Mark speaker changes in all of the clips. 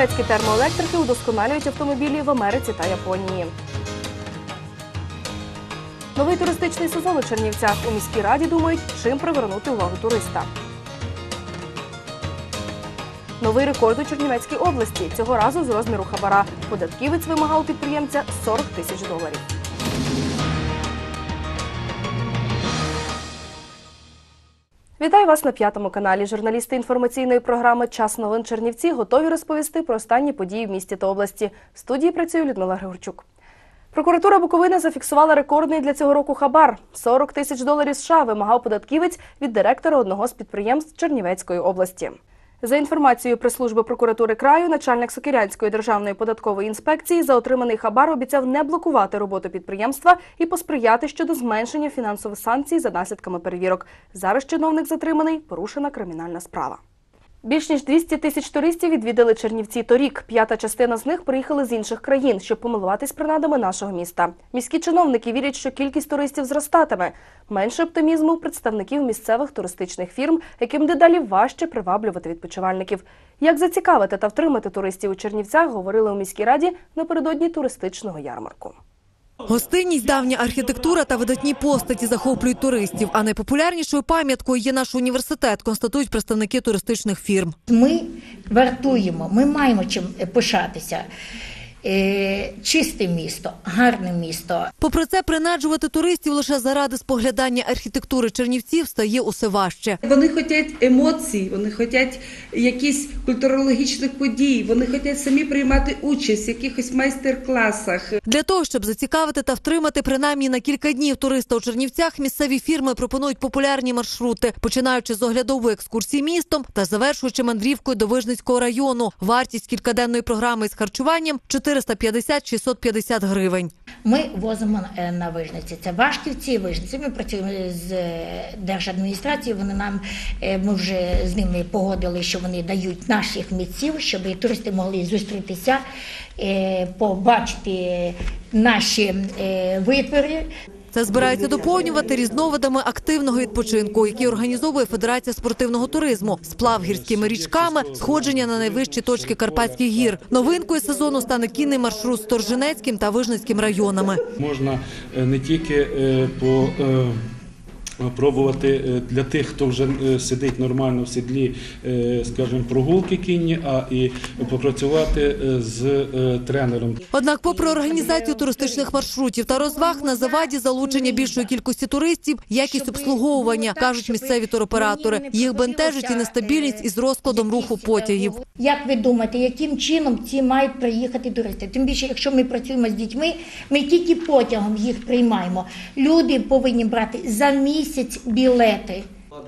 Speaker 1: Чернівецькі термоелектрики удосконалюють автомобілі в Америці та Японії. Новий туристичний сезон у Чернівцях у міській раді думають, чим привернути увагу туриста. Новий рекорд у Чернівецькій області. Цього разу з розміру хабара. Податківець вимагав підприємця 40 тисяч доларів. Вітаю вас на п'ятому каналі. Журналісти інформаційної програми Час новин Чернівці готові розповісти про останні події в місті та області. В студії працює Людмила Григорчук. Прокуратура Буковини зафіксувала рекордний для цього року хабар. 40 тисяч доларів США вимагав податківець від директора одного з підприємств Чернівецької області. За інформацією прес-служби прокуратури краю, начальник Сокирянської державної податкової інспекції за отриманий хабар обіцяв не блокувати роботу підприємства і посприяти щодо зменшення фінансових санкцій за наслідками перевірок. Зараз чиновник затриманий, порушена кримінальна справа. Більш ніж 200 тисяч туристів відвідали Чернівці торік. П'ята частина з них приїхали з інших країн, щоб помилуватись принадами нашого міста. Міські чиновники вірять, що кількість туристів зростатиме. Менше оптимізму представників місцевих туристичних фірм, яким дедалі важче приваблювати відпочивальників. Як зацікавити та втримати туристів у Чернівцях, говорили у міській раді напередодні туристичного ярмарку.
Speaker 2: Гостинність, давня архітектура та видатні постаті захоплюють туристів. А найпопулярнішою пам'яткою є наш університет, констатують представники туристичних фірм.
Speaker 3: Ми вартуємо, ми маємо чим пишатися. Е, Чисте місто, гарне місто.
Speaker 2: Попри це, принаджувати туристів лише заради споглядання архітектури Чернівців стає усе важче.
Speaker 4: Вони хочуть емоцій, вони хочуть якісь культурологічних подій, вони хочуть самі приймати участь в якихось майстер-класах.
Speaker 2: Для того, щоб зацікавити та втримати принаймні на кілька днів туриста у Чернівцях, місцеві фірми пропонують популярні маршрути, починаючи з оглядової екскурсії містом та завершуючи мандрівкою до Вижницького району. Вартість кількаденної програми з харчуванням 450-650 гривень.
Speaker 3: Ми возимо е, на вижниці. Це Вашківці, вижниці. Ми працюємо з е, держадміністрацією. Вони нам е, ми вже з ними погодили, що вони дають наших митців, щоб туристи могли зустрітися, побачити наші витвори.
Speaker 2: Це збирається доповнювати різновидами активного відпочинку, який організовує Федерація спортивного туризму, сплав гірськими річками, сходження на найвищі точки Карпатських гір. Новинкою сезону стане кінний маршрут з Торжинецьким та Вижницьким районами.
Speaker 5: Можна е, не тільки е, по е, Пробувати е, для тих, хто вже е, сидить нормально в сідлі, е, скажімо, прогулки кінні, а і попрацювати е, з е, тренером.
Speaker 2: Однак, попри організацію туристичних маршрутів та розваг, на заваді залучення більшої кількості туристів, якість обслуговування кажуть місцеві туроператори. Їх бентежить і нестабільність із розкладом руху потягів.
Speaker 3: Як ви думаєте, яким чином ці мають приїхати туристи? Тим більше, якщо ми працюємо з дітьми, ми тільки потягом їх приймаємо. Люди повинні брати за місяць білети.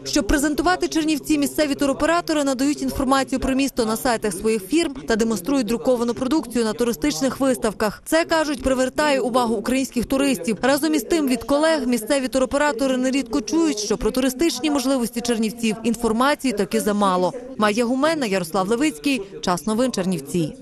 Speaker 2: Щоб презентувати Чернівці, місцеві туроператори надають інформацію про місто на сайтах своїх фірм та демонструють друковану продукцію на туристичних виставках. Це кажуть, привертає увагу українських туристів. Разом із тим від колег місцеві туроператори нерідко чують, що про туристичні можливості Чернівців інформації таки замало. Майя Гуменна, Ярослав Левицький, час новин Чернівці.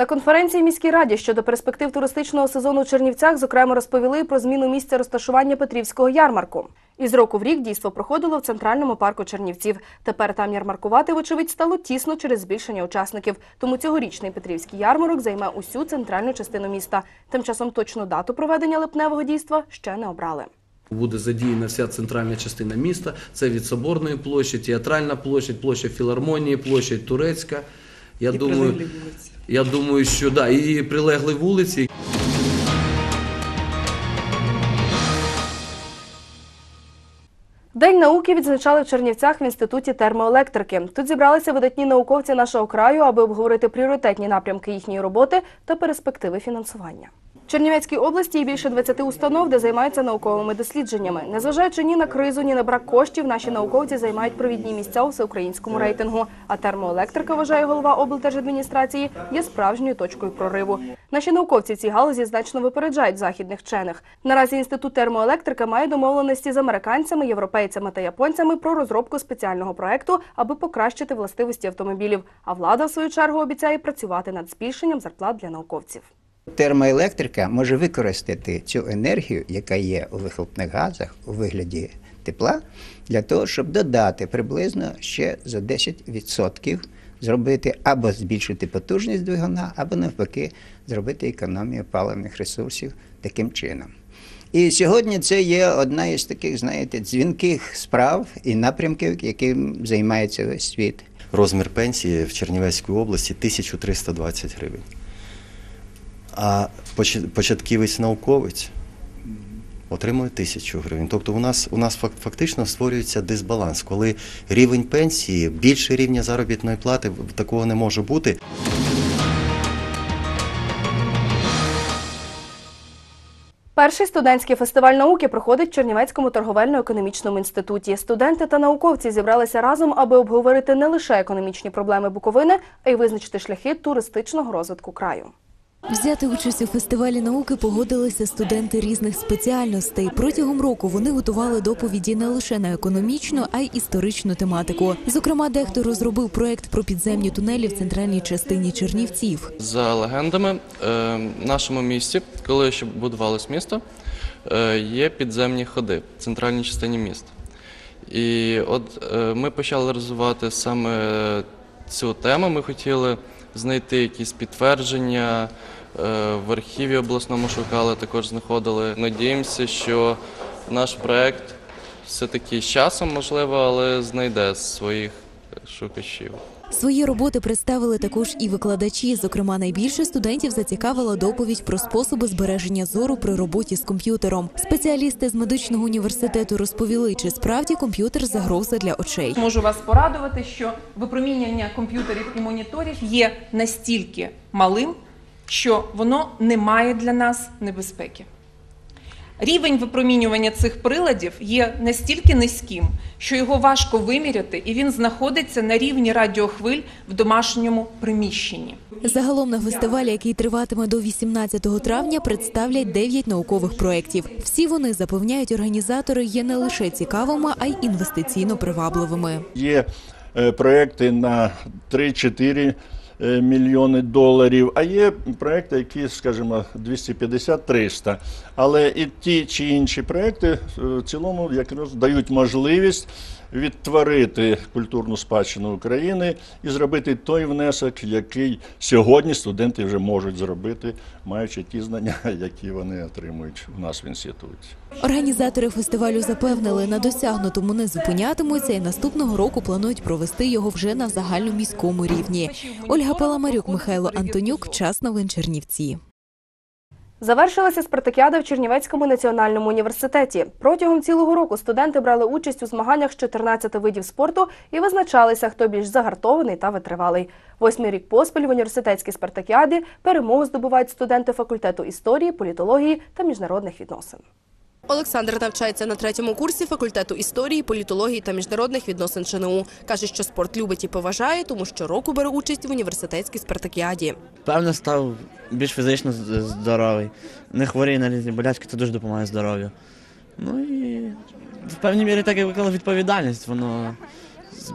Speaker 1: На конференції міській раді щодо перспектив туристичного сезону у Чернівцях, зокрема, розповіли про зміну місця розташування Петрівського ярмарку. Із року в рік дійство проходило в центральному парку Чернівців. Тепер там ярмаркувати, вочевидь, стало тісно через збільшення учасників. Тому цьогорічний Петрівський ярмарок займе усю центральну частину міста. Тим часом точну дату проведення липневого дійства ще не обрали.
Speaker 6: Буде задіяна вся центральна частина міста. Це від Соборної площі, Театральна площадь, площа Філармонії, площадь Турецька. Я думаю, я думаю, що да, і прилегли вулиці.
Speaker 1: День науки відзначали в Чернівцях в інституті термоелектрики. Тут зібралися видатні науковці нашого краю, аби обговорити пріоритетні напрямки їхньої роботи та перспективи фінансування. Чернівецькій області є більше 20 установ, де займаються науковими дослідженнями. Незважаючи ні на кризу, ні на брак коштів, наші науковці займають провідні місця у всеукраїнському рейтингу. А термоелектрика, вважає голова облдержадміністрації, є справжньою точкою прориву. Наші науковці в цій галузі значно випереджають західних вчених. Наразі інститут термоелектрика має домовленості з американцями, європейцями та японцями про розробку спеціального проекту, аби покращити властивості автомобілів. А влада, в свою чергу, обіцяє працювати над збільшенням зарплат для науковців.
Speaker 7: Термоелектрика може використати цю енергію, яка є у вихлопних газах у вигляді тепла, для того, щоб додати приблизно ще за 10% зробити або збільшити потужність двигуна, або навпаки зробити економію паливних ресурсів таким чином. І сьогодні це є одна із таких, знаєте, дзвінких справ і напрямків, яким займається весь світ.
Speaker 8: Розмір пенсії в Чернівецькій області 1320 гривень. А початківець науковець отримує 1000 гривень. Тобто у нас, у нас фак- фактично створюється дисбаланс, коли рівень пенсії більше рівня заробітної плати такого не може бути.
Speaker 1: Перший студентський фестиваль науки проходить в Чернівецькому торговельно-економічному інституті. Студенти та науковці зібралися разом, аби обговорити не лише економічні проблеми Буковини, а й визначити шляхи туристичного розвитку краю.
Speaker 9: Взяти участь у фестивалі науки погодилися студенти різних спеціальностей. Протягом року вони готували доповіді не лише на економічну, а й історичну тематику. Зокрема, дехто розробив проект про підземні тунелі в центральній частині Чернівців.
Speaker 10: За легендами, е, в нашому місті, коли ще будувалось місто, е, є підземні ходи в центральній частині міста. І от е, ми почали розвивати саме цю тему. Ми хотіли знайти якісь підтвердження. е, В архіві обласному шукали, також знаходили. Надіємося, що наш проект все-таки з часом, можливо, але знайде своїх шукачів.
Speaker 9: Свої роботи представили також і викладачі. Зокрема, найбільше студентів зацікавила доповідь про способи збереження зору при роботі з комп'ютером. Спеціалісти з медичного університету розповіли, чи справді комп'ютер загроза для очей.
Speaker 11: Можу вас порадувати, що випромінювання комп'ютерів і моніторів є настільки малим, що воно не має для нас небезпеки. Рівень випромінювання цих приладів є настільки низьким, що його важко виміряти, і він знаходиться на рівні радіохвиль в домашньому приміщенні.
Speaker 9: Загалом на фестивалі, який триватиме до 18 травня, представлять 9 наукових проєктів. Всі вони запевняють організатори є не лише цікавими, а й інвестиційно привабливими.
Speaker 12: Є е, проекти на 3-4 е, мільйони доларів, а є проекти, які, скажімо, 250-300. Але і ті чи інші проекти е, в цілому якраз дають можливість відтворити культурну спадщину України і зробити той внесок, який сьогодні студенти вже можуть зробити, маючи ті знання, які вони отримують у нас в інституті.
Speaker 9: Організатори фестивалю запевнили, на досягнутому не зупинятимуться і наступного року планують провести його вже на загальноміському рівні. Ольга Паламарюк, Михайло Антонюк. Час новин Чернівці.
Speaker 1: Завершилася спартакіада в Чернівецькому національному університеті. Протягом цілого року студенти брали участь у змаганнях з 14 видів спорту і визначалися, хто більш загартований та витривалий. Восьмий рік поспіль в університетській спартакіаді перемогу здобувають студенти факультету історії, політології та міжнародних відносин. Олександр навчається на третьому курсі факультету історії, політології та міжнародних відносин ЧНУ. Каже, що спорт любить і поважає, тому що року бере участь в університетській спартакіаді.
Speaker 13: Певно, став більш фізично здоровий. Не хворіє на різні болячки, це дуже допомагає здоров'ю. Ну і в певній мірі так і викликала відповідальність, воно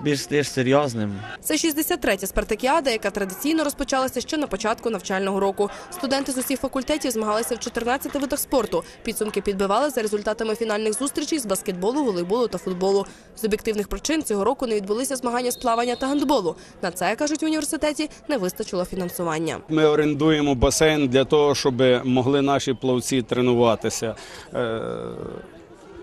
Speaker 13: більш стаєш серйозним.
Speaker 1: Це 63-я спартакіада, яка традиційно розпочалася ще на початку навчального року. Студенти з усіх факультетів змагалися в 14 видах спорту. Підсумки підбивали за результатами фінальних зустрічей з баскетболу, волейболу та футболу. З об'єктивних причин цього року не відбулися змагання з плавання та гандболу. На це кажуть в університеті не вистачило фінансування.
Speaker 14: Ми орендуємо басейн для того, щоб могли наші плавці тренуватися. Е,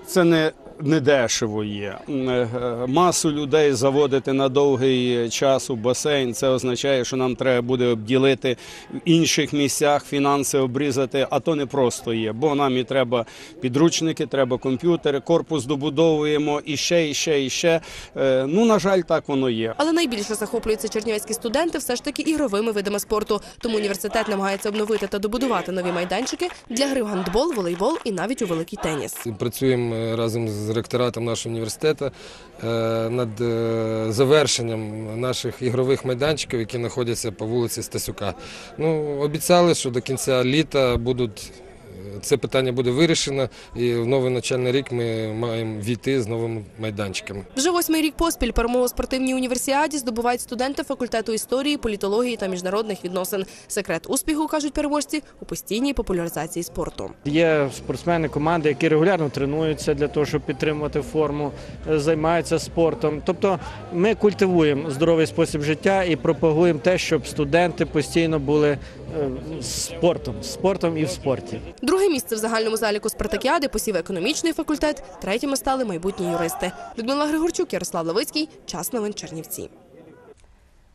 Speaker 14: Це не, не дешево є. Е, Масу людей заводити на довгий час у басейн. Це означає, що нам треба буде обділити в інших місцях, фінанси обрізати, а то не просто є. Бо нам і треба підручники, треба комп'ютери, корпус добудовуємо і ще, і ще, і ще. Е, Ну, на жаль, так воно є.
Speaker 1: Але найбільше захоплюються чернівецькі студенти все ж таки ігровими видами спорту. Тому університет намагається обновити та добудувати нові майданчики для гри в гандбол, волейбол і навіть у великий теніс.
Speaker 15: Працюємо е, разом з ректоратом нашого університету е, над е, завершенням наших ігрових майданчиків, які знаходяться по вулиці Стасюка. Ну, обіцяли, що до кінця літа будуть це питання буде вирішено, і в новий навчальний рік ми маємо війти з новими майданчиками.
Speaker 1: Вже восьмий рік поспіль перемогу спортивній універсіаді здобувають студенти факультету історії, політології та міжнародних відносин. Секрет успіху кажуть переможці у постійній популяризації спорту.
Speaker 16: Є спортсмени, команди, які регулярно тренуються для того, щоб підтримувати форму, е, займаються спортом. Тобто ми культивуємо здоровий спосіб життя і пропагуємо те, щоб студенти постійно були е, спортом, спортом і в спорті.
Speaker 1: Друге місце в загальному заліку спартакіади посів економічний факультет. Третіми стали майбутні юристи. Людмила Григорчук, Ярослав Левицький. Час новин Чернівці.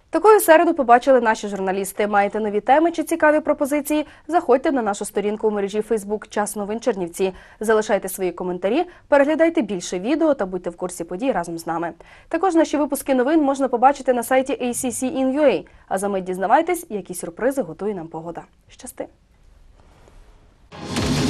Speaker 1: Такою середу побачили наші журналісти. Маєте нові теми чи цікаві пропозиції? Заходьте на нашу сторінку у мережі Фейсбук Час новин Чернівці. Залишайте свої коментарі, переглядайте більше відео та будьте в курсі подій разом з нами. Також наші випуски новин можна побачити на сайті ACC.in.ua. А за мить дізнавайтесь, які сюрпризи готує нам погода. Щасти! you